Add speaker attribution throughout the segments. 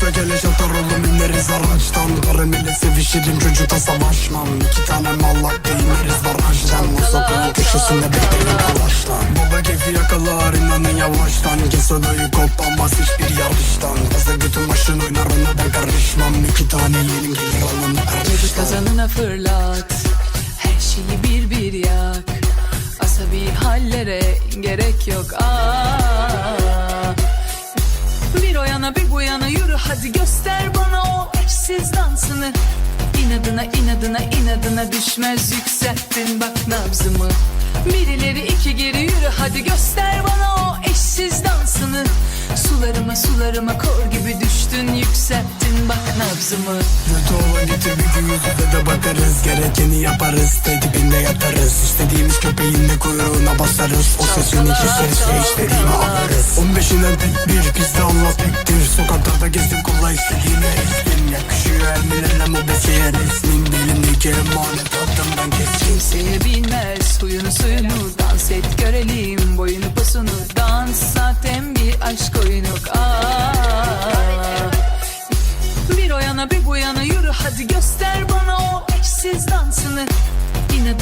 Speaker 1: Kısa gele şatar oğlum ineriz araçtan. Karamele sevişirim çocukta savaşmam İki tane mallak değiniriz barajdan. O sokağın köşesinde bekleyin kalaştan Baba keyfi yakalar inanın yavaştan. Kesadayı kopamaz hiçbir yarıştan. Kısa götün başın oynar ona ben karışmam. İki tane yeğenim gelir alın
Speaker 2: Çocuk kazanına fırlat. Her şeyi bir bir yak. Asabi hallere gerek yok. Aa. Yana bir bu yana yürü hadi göster bana o eşsiz dansını. İnadına inadına inadına düşmez yükselttin bak nabzımı. Birileri iki geri yürü hadi göster
Speaker 1: Gerekeni yaparız de dibinde yatarız. İstediğimiz köpeğin de kuyruğuna basarız. O sesin iki sesle istediğimi alırız 15'inden tek bir bizde Allah tektir Sokaklarda gezdim kolla istediğimi erittim Yakışıyor elmilerle mobese resmin Belimdeki emanet adımdan keskin
Speaker 2: Kimseye bilmez huyunu suyunu Dans et görelim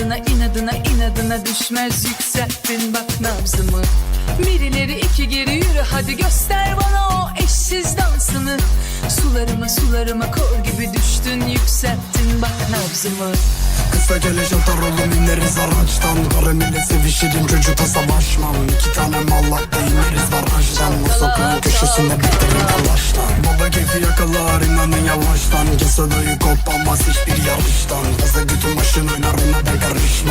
Speaker 2: İnadına inadına inadına düşmez yükselttin bak nabzımı. Birileri iki geri yürü hadi göster bana o eşsiz dansını. Sularıma sularıma kor gibi düştün yükselttin bak nabzımı.
Speaker 1: Kısa gele şatar oğlum ineriz araçtan. Karamele sevişirim çocukta savaşmam. İki tane mallak değiniriz barajdan. O sokağın köşesinde bekleyin kalaştan. Baba keyfi yakalar inanın yavaştan. Kesadayı kopamaz hiçbir yarıştan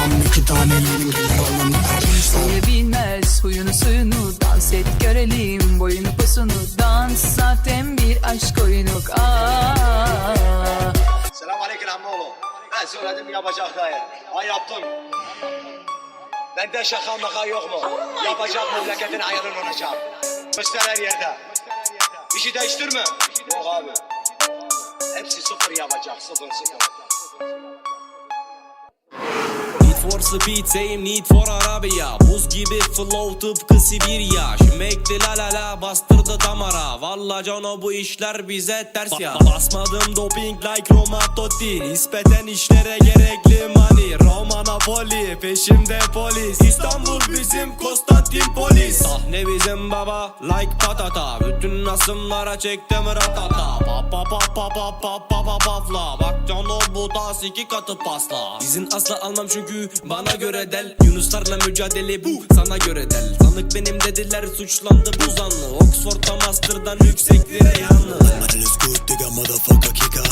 Speaker 1: karışmam İki tane yeğenim gelir erişten
Speaker 2: Kimseye bilmez huyunu suyunu Dans et görelim boyunu posunu Dans zaten bir aşk oyunu Aa.
Speaker 3: Selam aleyküm ammoğlu. Ben söyledim yapacaklar. Ha yaptım. Bende şaka maka yok mu? Yapacak memleketin ayarın olacak. Göster her yerde. Bir şey değiştirme. Yok abi. Hepsi sıfır yapacak. Sıfır sıfır.
Speaker 4: For speed same need for Arabia. Buz gibi flow tıpkı Sibirya. Şimekli la la la bastırdı damara. Valla cano bu işler bize ters ya. Basmadım doping like Roma Totti. Nispeten işlere gerekli money. Roma Napoli peşimde polis. İstanbul bizim Konstantinpolis Sahne bizim baba like patata. Bütün asımlara çektim ratata. Pa pa pa pa pa pa pa pa pafla. Bak cano bu tas iki katı pasla. İzin asla almam çünkü bana göre del. Yunuslarla mücadele bu sana göre del. Sanık benim dediler suçlandı bu zanlı. Oxford'da master'dan yükseklere yanlı.
Speaker 5: Man is good digga motherfucker kika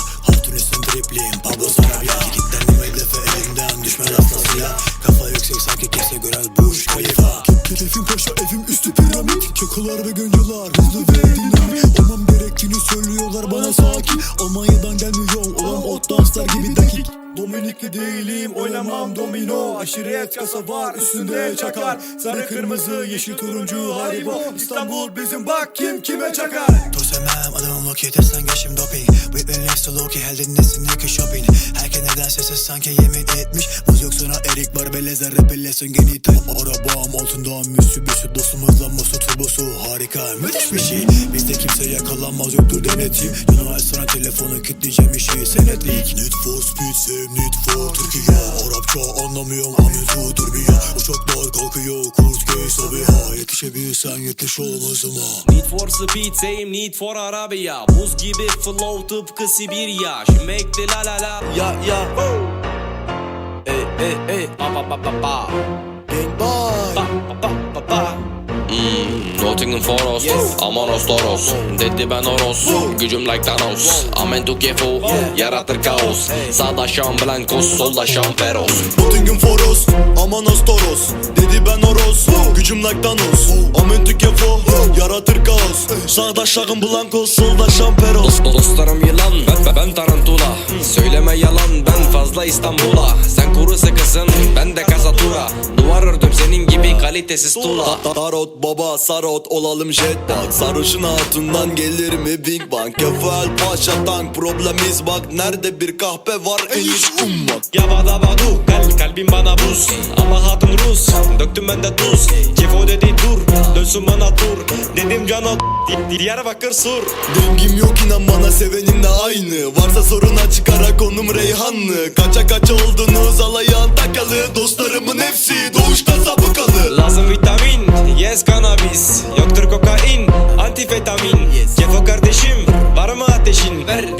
Speaker 5: Üstün dribbling Pablo Sarabia. Kilitlendim hedefe elimden düşmez asla silah Kafa yüksek sanki kimse gören Burj Khalifa. Hedefim paşa evim üstü piramit. Kekolar ve gönüller hızlı ve dinamik. Olmam gerektiğini söylüyorlar bana sakin. Almanya'dan gelmiyor olan ot danslar gibi dakik. Dominikli değilim oynamam domino. Aşiret kasa var üstünde çakar. Sarı kırmızı yeşil turuncu haribo. İstanbul bizim bak kim kime çakar adamım Loki dersen geçim doping. Whitman next to Loki heldin nesindeki shopping? Herkes neden sessiz sanki yemin etmiş? Muz yok sana erik var beleze rebellesin genital Arabam altında müsübüsü dostumuzla musu turbosu Harika müthiş bir şey kimse yakalanmaz yoktur denetim. Yanıma sana telefonu kilitleyeceğim işi senetlik. Need for speed save need for Türkiye. Arapça anlamıyorum amin dur bir ya. Uçaklar kalkıyor kurt köy Sabiha Yetişebilirsen yetiş olmazıma
Speaker 4: Need for speed same need for Arabia. Buz gibi flow tıpkı Sibirya. Şimekli la la la. Ya ya. Ey ey ey Pa pa pa pa pa
Speaker 5: Gang boy
Speaker 6: Nottingham Forest, Amanos Toros Dedi ben Oros, gücüm like Thanos. Amen tu kefo, yaratır kaos Sağda Şam Blancos, solda Şam Feroz
Speaker 5: Nottingham Foros, Amanos Toros Dedi ben Oros, gücüm like Thanos. Amen tükefo, yaratır kaos Sağda şakın blankos, solda şamperos
Speaker 6: Dost, dostlarım yılan, ben, ben tarantula. Söyleme yalan, ben fazla İstanbul'a. Sen kuru sıkısın, ben de kasatura Duvar ördüm senin gibi kalitesiz tuğla
Speaker 5: Tarot baba
Speaker 7: sarot olalım jetpack Sarışın hatundan gelir mi Big Bang? Kefal paşa tank problemiz bak Nerede bir kahpe var en iş ummak.
Speaker 4: Yabada badu kal kalbim bana buz. Ama hatun Rus döktüm ben de tuz. Kefo dedi dur dönsün bana tur. Dedim cano di- Diyarbakır sur.
Speaker 7: Dengim yok inan bana sevenimle aynı. Varsa sorun açık ara konum Reyhanlı Kaça kaça oldunuz alayın takalı. Dostlarımın hepsi doğuştan sabıkalı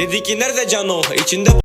Speaker 4: Dedi ki nerede cano içinde